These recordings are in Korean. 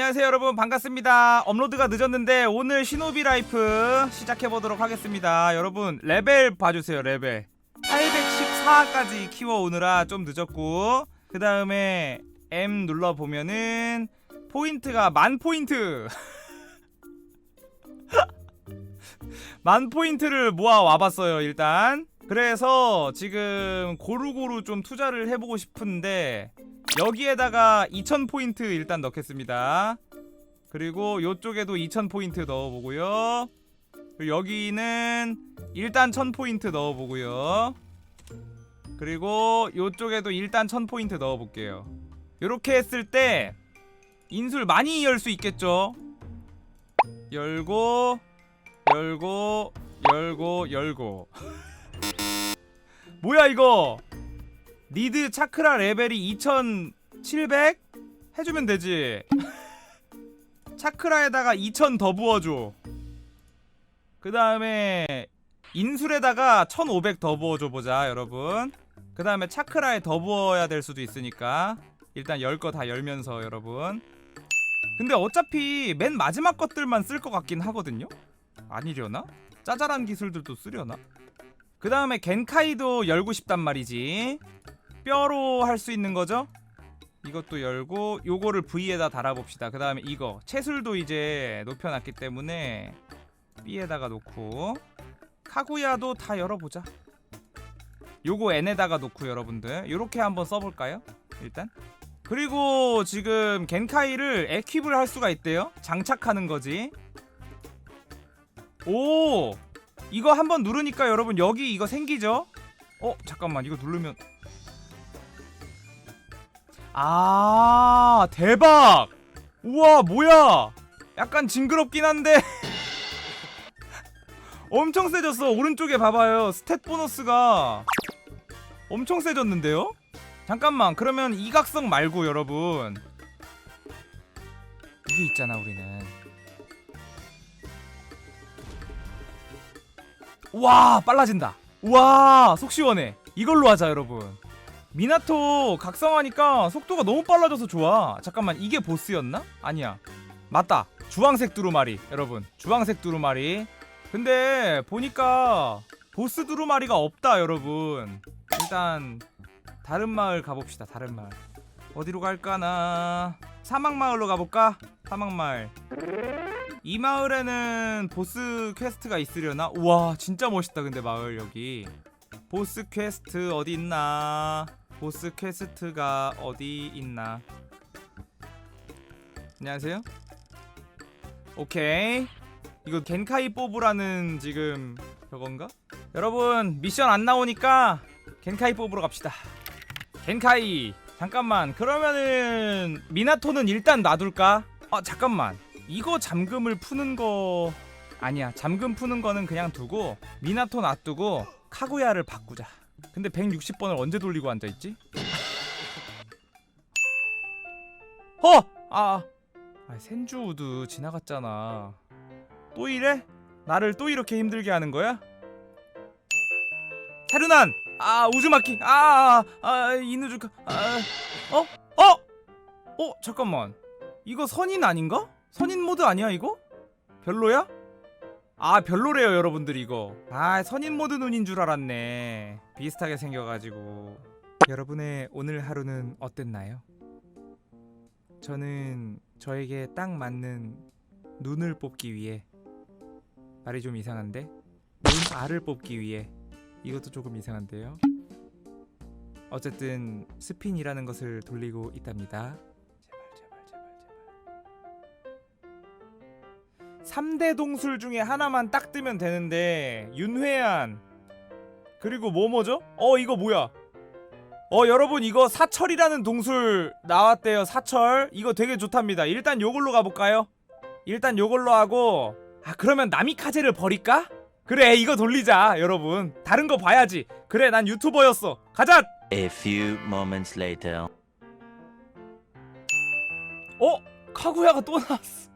안녕하세요 여러분. 반갑습니다. 업로드가 늦었는데 오늘 시노비 라이프 시작해보도록 하겠습니다. 여러분 레벨 봐주세요 레벨. 814까지 키워오느라 좀 늦었고 그 다음에 M 눌러보면은 포인트가 만 포인트. 만 포인트를 모아 와봤어요 일단 그래서 지금 고루고루 좀 투자를 해보고 싶은데 여기에다가 2000포인트 일단 넣겠습니다. 그리고 요쪽에도 2000포인트 넣어보고요. 그리고 여기는 일단 1000포인트 넣어보고요. 그리고 요쪽에도 일단 1000포인트 넣어볼게요. 요렇게 했을 때 인술 많이 열 수 있겠죠? 열고 열고 열고 열고 뭐야 이거? 니드 차크라 레벨이 2700 해주면 되지. 차크라에다가 2000 더 부어줘. 그 다음에 인술에다가 1500 더 부어줘 보자 여러분. 그 다음에 차크라에 더 부어야 될 수도 있으니까. 일단 열 거 다 열면서 여러분. 근데 어차피 맨 마지막 것들만 쓸 것 같긴 하거든요? 아니려나? 짜잘한 기술들도 쓰려나? 그 다음에 겐카이도 열고 싶단 말이지. 뼈로 할 수 있는 거죠? 이것도 열고 요거를 V에다 달아봅시다. 그 다음에 이거. 채술도 이제 높여놨기 때문에 B에다가 놓고 카구야도 다 열어보자. 요거 N에다가 놓고 여러분들. 요렇게 한번 써볼까요? 일단. 그리고 지금 겐카이를 에퀴브를 할 수가 있대요. 장착하는 거지. 오 이거 한번 누르니까 여러분 여기 이거 생기죠? 어 잠깐만. 이거 누르면. 아 대박! 우와 뭐야? 약간 징그럽긴 한데. 엄청 세졌어. 오른쪽에 봐봐요. 스탯 보너스가. 엄청 세졌는데요? 잠깐만. 그러면 이각성 말고 여러분. 이게 있잖아 우리는 와 빨라진다. 와속 시원해. 이걸로 하자 여러분. 미나토 각성하니까 속도가 너무 빨라져서 좋아. 잠깐만 이게 보스였나? 아니야. 맞다. 주황색 두루마리 여러분. 주황색 두루마리. 근데 보니까 보스 두루마리가 없다 여러분. 일단 다른 마을 가봅시다 다른 마을. 어디로 갈까나? 사막마을로 가볼까? 사막마을 이 마을에는 보스 퀘스트가 있으려나? 우와 진짜 멋있다 근데 마을 여기 보스 퀘스트 어디 있나? 보스 퀘스트가 어디 있나? 안녕하세요. 오케이. 이거 겐카이 뽑으라는 지금 저건가? 여러분 미션 안 나오니까 겐카이 뽑으러 갑시다. 겐카이. 잠깐만. 그러면은 미나토는 일단 놔둘까? 아 잠깐만. 이거 잠금을 푸는 거 아니야. 잠금 푸는 거는 그냥 두고 미나토 놔두고 카구야를 바꾸자. 근데 160번을 언제 돌리고 앉아 있지? 어! 아, 아 센주 우드 지나갔잖아. 또 이래? 나를 또 이렇게 힘들게 하는 거야? 테르난! 아 우즈마키! 아, 아, 아 이누주카! 아, 어? 어? 어? 잠깐만. 이거 선인 아닌가? 선인 모드 아니야 이거? 별로야? 아 별로래요 여러분들 이거. 아 선인 모드 눈인 줄 알았네. 비슷하게 생겨가지고. 여러분의 오늘 하루는 어땠나요? 저는 저에게 딱 맞는 눈을 뽑기 위해 말이 좀 이상한데? 눈알을 뽑기 위해. 이것도 조금 이상한데요? 어쨌든 스핀이라는 것을 돌리고 있답니다 3대 동술 중에 하나만 딱 뜨면 되는데 윤회안 그리고 뭐뭐죠? 어 이거 뭐야 어 여러분 이거 사철이라는 동술 나왔대요 사철 이거 되게 좋답니다 일단 요걸로 가볼까요? 일단 요걸로 하고 아 그러면 나미카제를 버릴까? 그래 이거 돌리자 여러분 다른 거 봐야지 그래 난 유튜버였어 가자 A few moments later. 어? 카구야가 또 나왔어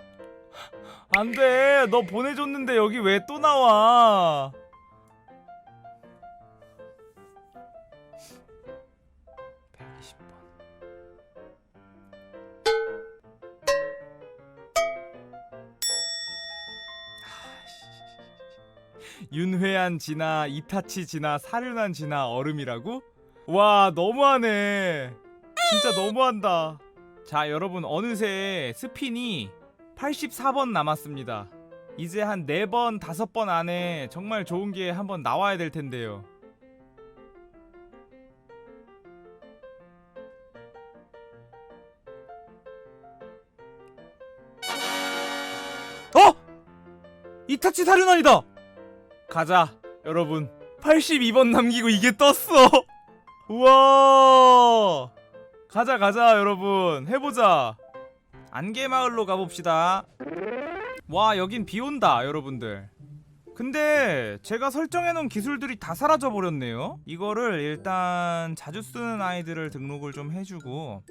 안돼. 너 보내줬는데 여기 왜 또 나와? 아, 윤회한 지나 이타치 지나 사륜한 지나 얼음이라고? 와 너무하네. 진짜 너무한다. 자 여러분 어느새 스피니 84번 남았습니다. 이제 한 4번, 5번 안에 정말 좋은 게 한번 나와야 될 텐데요. 어? 이타치 사륜원이다. 가자, 여러분. 82번 남기고 이게 떴어. 우와. 가자, 가자, 여러분. 해보자. 안개마을로 가봅시다. 와, 여긴 비 온다, 여러분들. 근데 제가 설정해놓은 기술들이 다 사라져 버렸네요. 이거를 일단 자주 쓰는 아이들을 등록을 좀 해주고.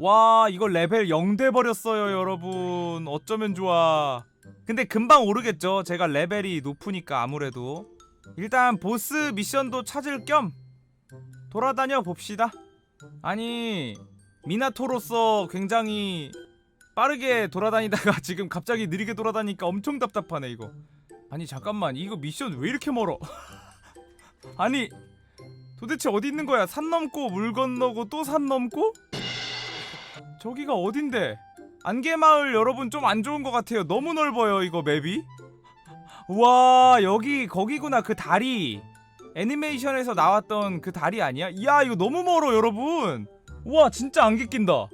와, 이거 레벨 0 돼 버렸어요, 여러분. 어쩌면 좋아. 근데 금방 오르겠죠. 제가 레벨이 높으니까 아무래도. 일단 보스 미션도 찾을 겸 돌아다녀 봅시다. 아니, 미나토로서 굉장히 빠르게 돌아다니다가 지금 갑자기 느리게 돌아다니까 엄청 답답하네 이거. 아니 잠깐만 이거 미션 왜 이렇게 멀어? 아니 도대체 어디 있는 거야? 산 넘고 물 건너고 또 산 넘고? 저기가 어딘데? 안개마을 여러분 좀 안 좋은 것 같아요. 너무 넓어요 이거 맵이. 와 여기 거기구나 그 다리. 애니메이션에서 나왔던 그 다리 아니야? 이야 이거 너무 멀어 여러분. 와 진짜 안개 낀다.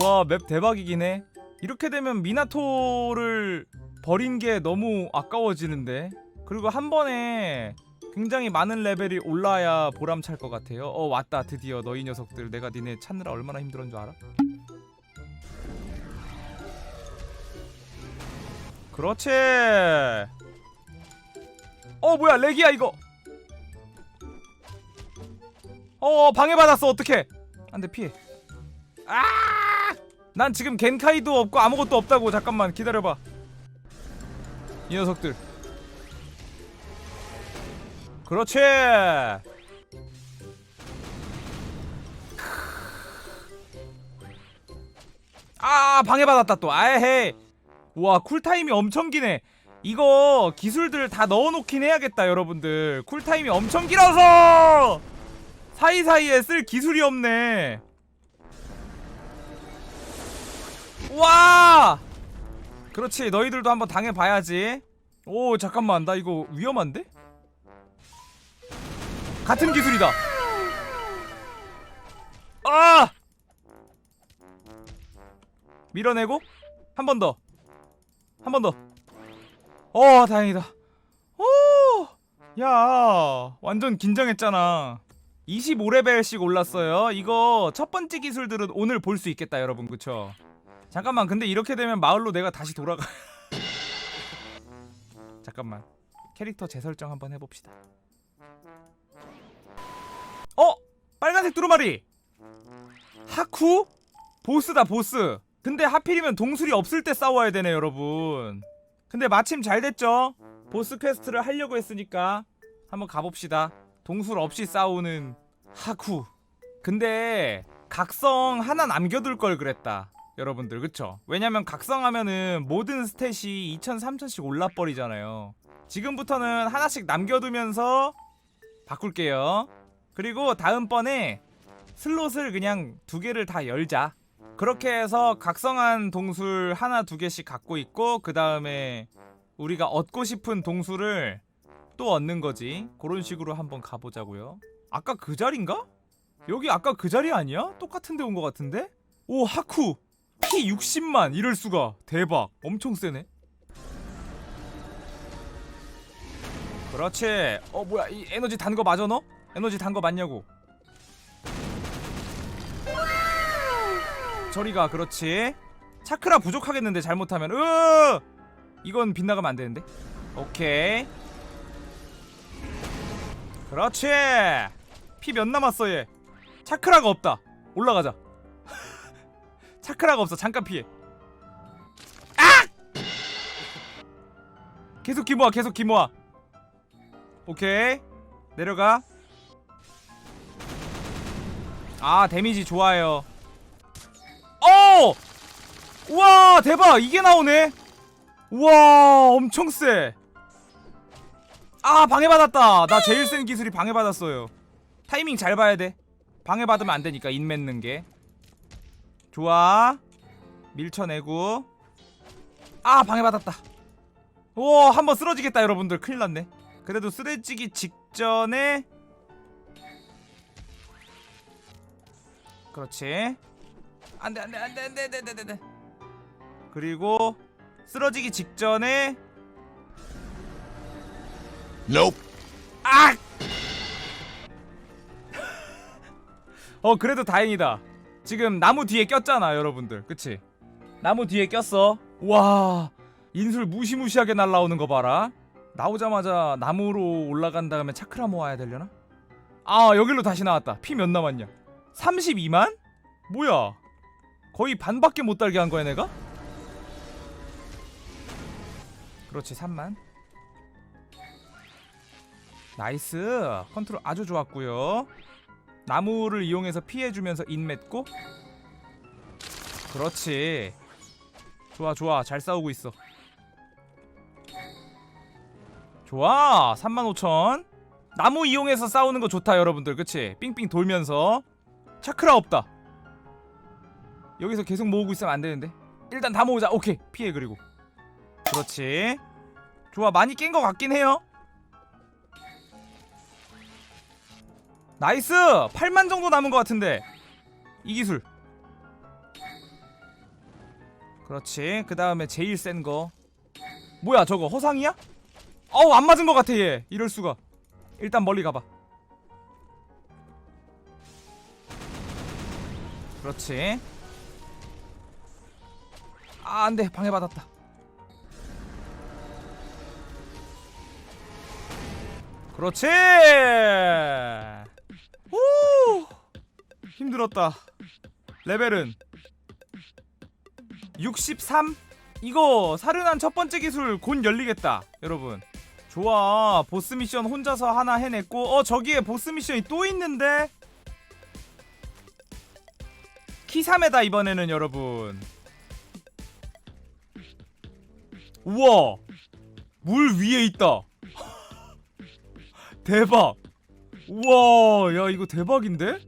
와맵 대박이긴 해. 이렇게 되면 미나토를 버린 게 너무 아까워지는데. 그리고 한 번에 굉장히 많은 레벨이 올라야 보람찰 것 같아요. 어 왔다 드디어 너희 녀석들 내가 니네 찾느라 얼마나 힘들었는 줄 알아? 그렇지. 어 뭐야 렉이야 이거. 어 방해받았어 어떡해. 안돼 피해. 아! 난 지금 겐카이도 없고 아무것도 없다고. 잠깐만 기다려봐. 이 녀석들. 그렇지! 아 방해받았다 또. 아헤 우와 쿨타임이 엄청 기네. 이거 기술들 다 넣어놓긴 해야겠다 여러분들. 쿨타임이 엄청 길어서 사이사이에 쓸 기술이 없네 와! 그렇지 너희들도 한번 당해봐야지 오 잠깐만 나 이거 위험한데? 같은 기술이다 아! 밀어내고 한 번 더 한 번 더 어 다행이다 오! 야 완전 긴장했잖아 25레벨씩 올랐어요. 이거 첫 번째 기술들은 오늘 볼 수 있겠다 여러분. 그쵸? 잠깐만 근데 이렇게 되면 마을로 내가 다시 돌아가 잠깐만. 캐릭터 재설정 한번 해봅시다. 어? 빨간색 두루마리! 하쿠? 보스다 보스. 근데 하필이면 동술이 없을 때 싸워야 되네 여러분. 근데 마침 잘 됐죠? 보스 퀘스트를 하려고 했으니까 한번 가봅시다. 동술 없이 싸우는 하쿠 근데 각성 하나 남겨둘 걸 그랬다 여러분들. 그쵸? 왜냐면 각성하면은 모든 스탯이 2000, 3000씩 올라버리잖아요. 지금부터는 하나씩 남겨두면서 바꿀게요. 그리고 다음번에 슬롯을 그냥 두 개를 다 열자. 그렇게 해서 각성한 동술 하나 두 개씩 갖고 있고 그 다음에 우리가 얻고 싶은 동술을 또 얻는 거지. 그런 식으로 한번 가보자고요 아까 그 자리인가? 여기 아까 그 자리 아니야? 똑같은 데온거 같은데? 오 하쿠! 피 60만! 이럴 수가. 대박. 엄청 세네. 그렇지. 어 뭐야. 이 에너지 단 거 맞아 너? 에너지 단 거 맞냐고. 저리가 그렇지. 차크라 부족하겠는데 잘못하면. 으! 이건 빗나가면 안 되는데. 오케이. 그렇지 피 몇 남았어 얘? 차크라가 없다. 올라가자. 차크라가 없어. 잠깐 피해. 아! 계속 기모아 계속 기모아. 오케이. 내려가. 아 데미지 좋아요. 어! 우와 대박! 이게 나오네. 우와 엄청 세 아 방해받았다. 나 제일 센 기술이 방해받았어요 타이밍 잘 봐야 돼. 방해받으면 안 되니까 인 맺는 게. 좋아. 밀쳐내고. 아 방해받았다. 오 한번 쓰러지겠다 여러분들. 큰일 났네. 그래도 쓰러지기 직전에. 그렇지. 안돼 안돼 안돼 안돼 안돼 안돼 안돼. 그리고 쓰러지기 직전에. Nope. 아! 어 그래도 다행이다. 지금 나무 뒤에 꼈잖아 여러분들. 그치? 나무 뒤에 꼈어. 와 인술 무시무시하게 날라오는 거 봐라. 나오자마자 나무로 올라간 다음에 차크라 모아야 되려나? 아 여기로 다시 나왔다. 피 몇 남았냐? 32만? 뭐야? 거의 반밖에 못 달게 한 거야 내가? 그렇지 3만. 나이스 컨트롤 아주 좋았고요 나무를 이용해서 피해주면서 인 맺고? 그렇지. 좋아 좋아. 잘 싸우고 있어. 좋아. 35,000 나무 이용해서 싸우는 거 좋다 여러분들. 그치? 삥삥 돌면서. 차크라 없다. 여기서 계속 모으고 있으면 안 되는데. 일단 다 모으자. 오케이. 피해 그리고. 그렇지. 좋아. 많이 깬거 같긴 해요 나이스! 8만 정도 남은 것 같은데. 이 기술. 그렇지. 그 다음에 제일 센 거. 뭐야 저거? 허상이야? 어우 안 맞은 것 같아 얘. 이럴 수가. 일단 멀리 가봐. 그렇지. 아 안돼. 방해받았다. 그렇지 오! 힘들었다. 레벨은 63 이거 사륜한 첫 번째 기술 곧 열리겠다 여러분. 좋아. 보스 미션 혼자서 하나 해냈고 어 저기에 보스 미션이 또 있는데? 키3에다 이번에는 여러분. 우와! 물 위에 있다. 대박 우와 야 이거 대박인데